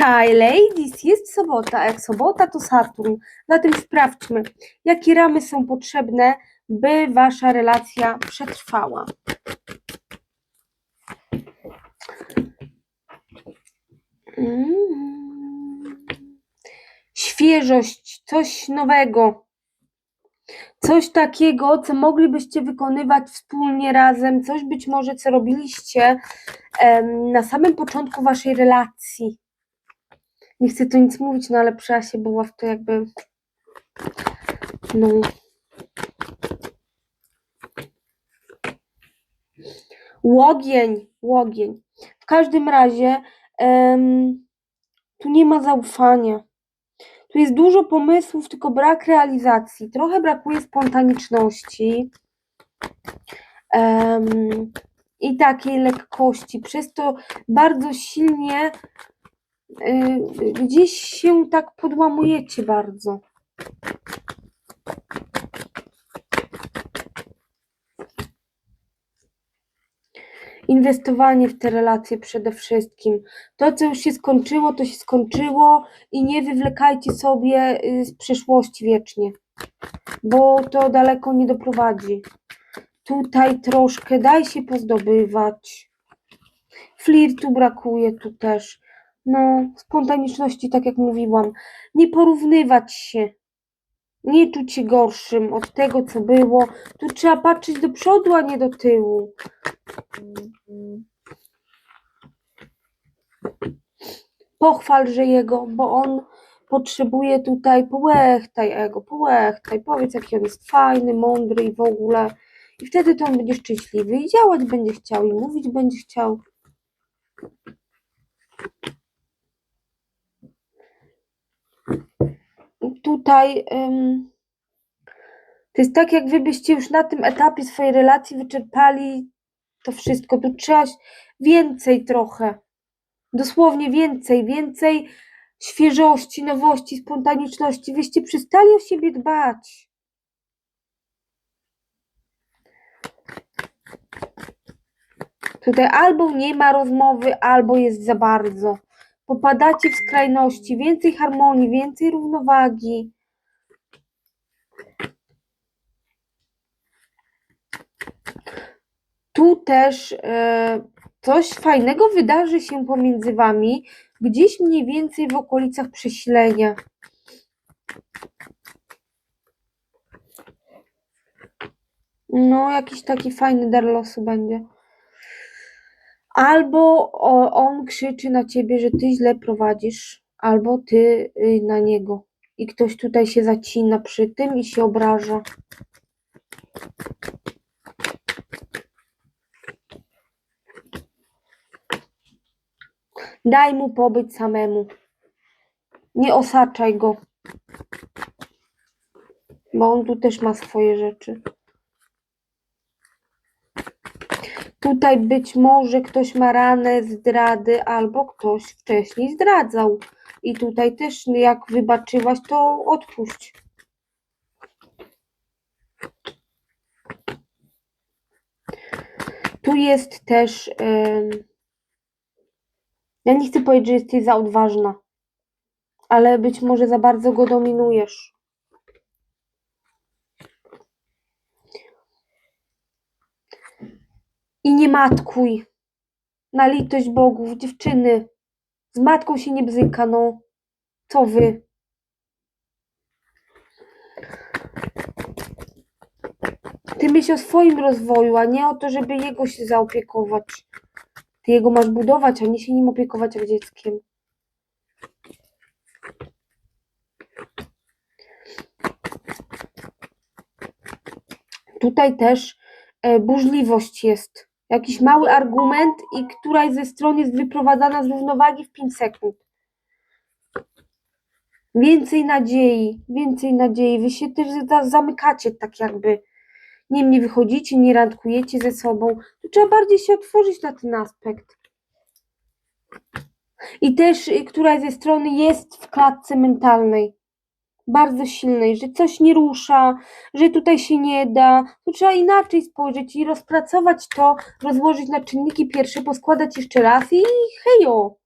Hi ladies, jest sobota, a jak sobota to Saturn. Zatem sprawdźmy, jakie ramy są potrzebne, by wasza relacja przetrwała. Mm. Świeżość, coś nowego. Coś takiego, co moglibyście wykonywać wspólnie razem, coś być może, co robiliście em, na samym początku waszej relacji. Nie chcę tu nic mówić, no ale przy Asie była w to jakby. No. Łogień, łogień. W każdym razie em, tu nie ma zaufania. Tu jest dużo pomysłów, tylko brak realizacji. Trochę brakuje spontaniczności em, i takiej lekkości. Przez to bardzo silnie gdzieś się tak podłamujecie bardzo. Inwestowanie w te relacje przede wszystkim. To, co już się skończyło, to się skończyło i nie wywlekajcie sobie y, z przeszłości wiecznie, bo to daleko nie doprowadzi. Tutaj troszkę daj się pozdobywać. Flirtu brakuje tu też. No, spontaniczności, tak jak mówiłam. Nie porównywać się. Nie czuć się gorszym od tego, co było. Tu trzeba patrzeć do przodu, a nie do tyłu. Pochwalże jego, bo on potrzebuje tutaj, połechtaj ego, połechtaj, powiedz jaki on jest fajny, mądry i w ogóle. I wtedy to on będzie szczęśliwy i działać będzie chciał i mówić będzie chciał. Tutaj to jest tak, jak wy byście już na tym etapie swojej relacji wyczerpali to wszystko. Tu trzeba więcej trochę. Dosłownie więcej, więcej świeżości, nowości, spontaniczności. Wyście przestali o siebie dbać. Tutaj albo nie ma rozmowy, albo jest za bardzo. Popadacie w skrajności. Więcej harmonii, więcej równowagi. Tu też e, coś fajnego wydarzy się pomiędzy wami, gdzieś mniej więcej w okolicach przesilenia. No, jakiś taki fajny dar losu będzie. Albo on krzyczy na ciebie, że ty źle prowadzisz, albo ty y, na niego. I ktoś tutaj się zacina przy tym i się obraża. Daj mu pobyć samemu. Nie osaczaj go. Bo on tu też ma swoje rzeczy. Tutaj być może ktoś ma ranę zdrady, albo ktoś wcześniej zdradzał. I tutaj też, jak wybaczyłaś, to odpuść. Tu jest też. em, ja nie chcę powiedzieć, że jesteś za odważna, ale być może za bardzo go dominujesz. I nie matkuj. Na litość bogów, dziewczyny. Z matką się nie bzyka, no. Co wy? Ty myśl o swoim rozwoju, a nie o to, żeby jego się zaopiekować. Ty jego masz budować, a nie się nim opiekować jak dzieckiem. Tutaj też e, burzliwość jest. Jakiś mały argument i któraś ze stron jest wyprowadzana z równowagi w 5 sekund. Więcej nadziei, więcej nadziei. Wy się też za- zamykacie tak jakby. Nie, nie wychodzicie, nie randkujecie ze sobą. Tu trzeba bardziej się otworzyć na ten aspekt. I też y, któraś ze stron jest w klatce mentalnej. Bardzo silnej, że coś nie rusza, że tutaj się nie da. Tu trzeba inaczej spojrzeć i rozpracować to, rozłożyć na czynniki pierwsze, poskładać jeszcze raz i hejo.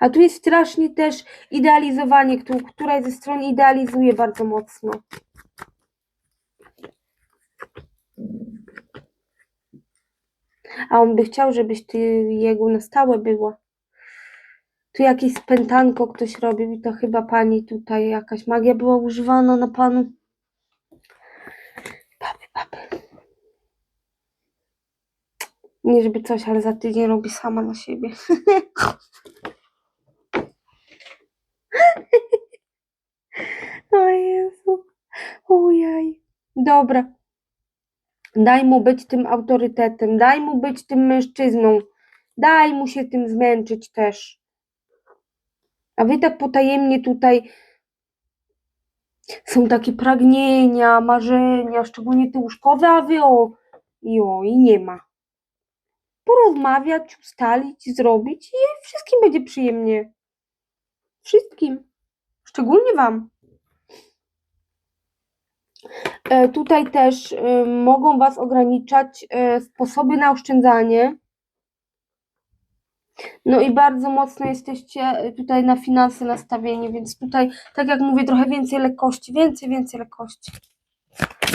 A tu jest strasznie też idealizowanie, któ- któraś ze stron idealizuje bardzo mocno. A on by chciał, żebyś ty jego na stałe była. Tu jakieś spętanko ktoś robił i to chyba pani tutaj jakaś magia była używana na panu. Baby, baby. Nie żeby coś, ale za tydzień robi sama na siebie. O Jezu. Ojej. Dobra. Daj mu być tym autorytetem, daj mu być tym mężczyzną, daj mu się tym zmęczyć też. A wy tak potajemnie tutaj są takie pragnienia, marzenia, szczególnie te łóżkowe, a wy o, i o, i nie ma. Porozmawiać, ustalić, zrobić i wszystkim będzie przyjemnie. Wszystkim. Szczególnie wam. E, Tutaj też e, mogą Was ograniczać e, sposoby na oszczędzanie. No i bardzo mocno jesteście e, tutaj na finanse nastawieni, więc tutaj, tak jak mówię, trochę więcej lekkości, więcej, więcej lekkości.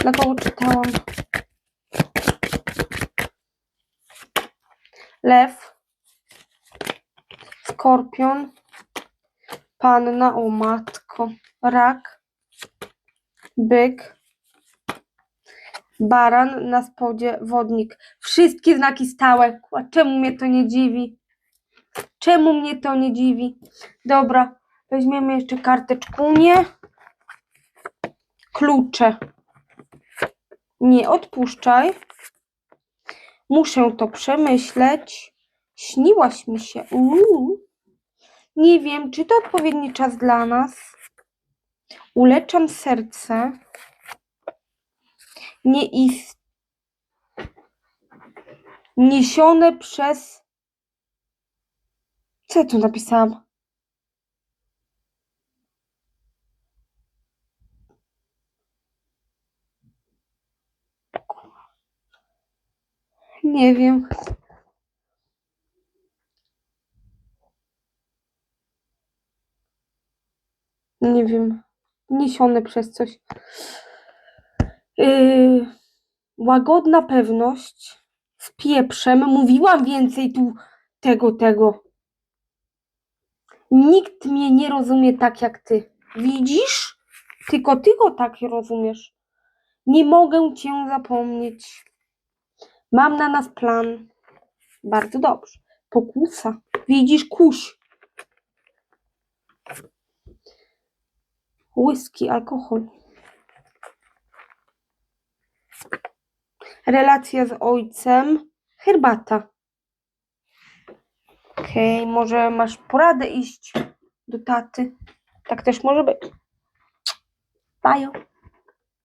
Dla kogo czytałam? Lew, Skorpion, Panna, o matko, Rak, Byk, Baran, na spodzie Wodnik. Wszystkie znaki stałe. Kła, Czemu mnie to nie dziwi? Czemu mnie to nie dziwi? Dobra, weźmiemy jeszcze karteczkunię. Klucze. Nie odpuszczaj. Muszę to przemyśleć. Śniłaś mi się. Uuu. Nie wiem, czy to odpowiedni czas dla nas. Uleczam serce. Nie ist... Niesione przez... Co ja tu napisałam? Nie wiem. Nie wiem. Niesione przez coś. Yy, łagodna pewność z pieprzem. Mówiłam więcej tu tego, tego. Nikt mnie nie rozumie tak jak ty. Widzisz? Tylko ty go tak rozumiesz. Nie mogę cię zapomnieć. Mam na nas plan. Bardzo dobrze. Pokusa. Widzisz, kuś. Whisky, alkohol. Relacja z ojcem. Herbata. Może masz poradę iść do taty. Tak też może być. Bajo.